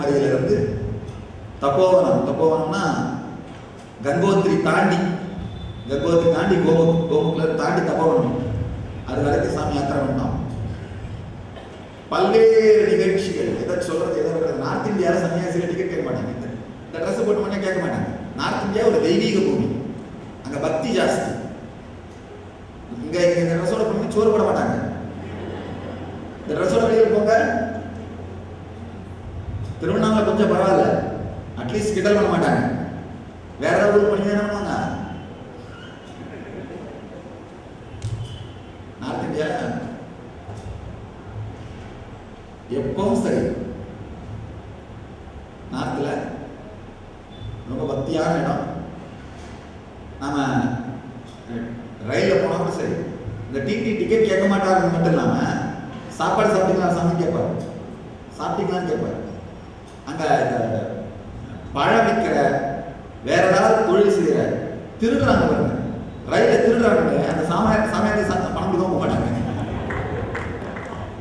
கன்னியாகுமரியிலிருந்து தப்போவனம். தப்போவனம்னா கங்கோத்திரி தாண்டி கங்கோத்திரி தாண்டி கோபு கோமுக்கில் தாண்டி தப்போவனம். அது வரைக்கும் சாமி யாத்திரை பண்ணோம் பல்வேறு நிகழ்ச்சிகள் எதை சொல்றது எதை விடுறது நார்த் இந்தியாவில் சன்னியாசிகள் டிக்கெட் கேட்க மாட்டாங்க. இந்த- ட்ரெஸ் போட்டு மட்டும் கேட்க மாட்டாங்க. நார்த் இந்தியா ஒரு தெய்வீக பூமி. அங்க பக்தி ஜாஸ்தி. இங்க இந்த ட்ரெஸ்ஸோட பண்ணி சோறு போட மாட்டாங்க. இந்த ட்ரெஸ்ஸோட வெளியில் போங்க திருவண்ணாமலை கொஞ்சம் பரவாயில்ல. அட்லீஸ்ட் கிண்டல் பண்ண மாட்டாங்க. வேற ஏதாவது ஒரு மணி நேரம் வாங்க நார்த் இந்தியா எப்பவும் சரி. நார்த்தில் ரொம்ப பக்தியான இடம். நாம ரயிலில் போனால் கூட சரி. இந்த டிடி டிக்கெட் கேட்க மாட்டாருன்னு மட்டும் இல்லாமல் சாப்பாடு சாப்பிட்டீங்களா? சாமி கேட்பார். சாப்பிட்டீங்களான்னு கேட்பார். அங்கே இந்த பழம் விற்கிற வேற ஏதாவது தொழில் செய்கிற திருடுறாங்க பாருங்க. ரயிலில் திருடுறாங்க. அந்த சாமியா சாமியாருக்கு சா- பணம் கொடுக்க மாட்டாங்க.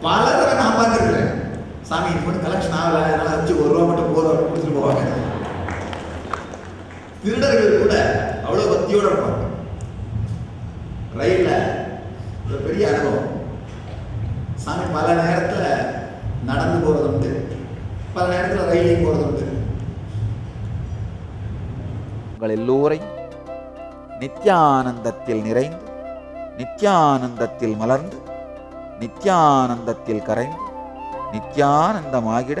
பல தடவை நான் பார்த்துருக்கிறேன். சாமி இது மட்டும் கலெக்ஷன் ஆகல. அதனால வச்சு ஒரு ரூபா மட்டும் போதும் கொடுத்துட்டு போவாங்க. திருடர்கள் கூட அவ்வளோ பக்தியோட இருப்பாங்க. ரயில்ல ஒரு பெரிய அனுபவம். சாமி பல நேரத்துல நடந்து போறது உண்டு பல நேரத்தில் ரயிலையும் போகிறது உண்டு. உங்கள் எல்லோரையும் நித்யானந்தத்தில் நிறைந்து நித்யானந்தத்தில் மலர்ந்து நித்யானந்தத்தில் கரைந்து நித்யானந்தமாகிட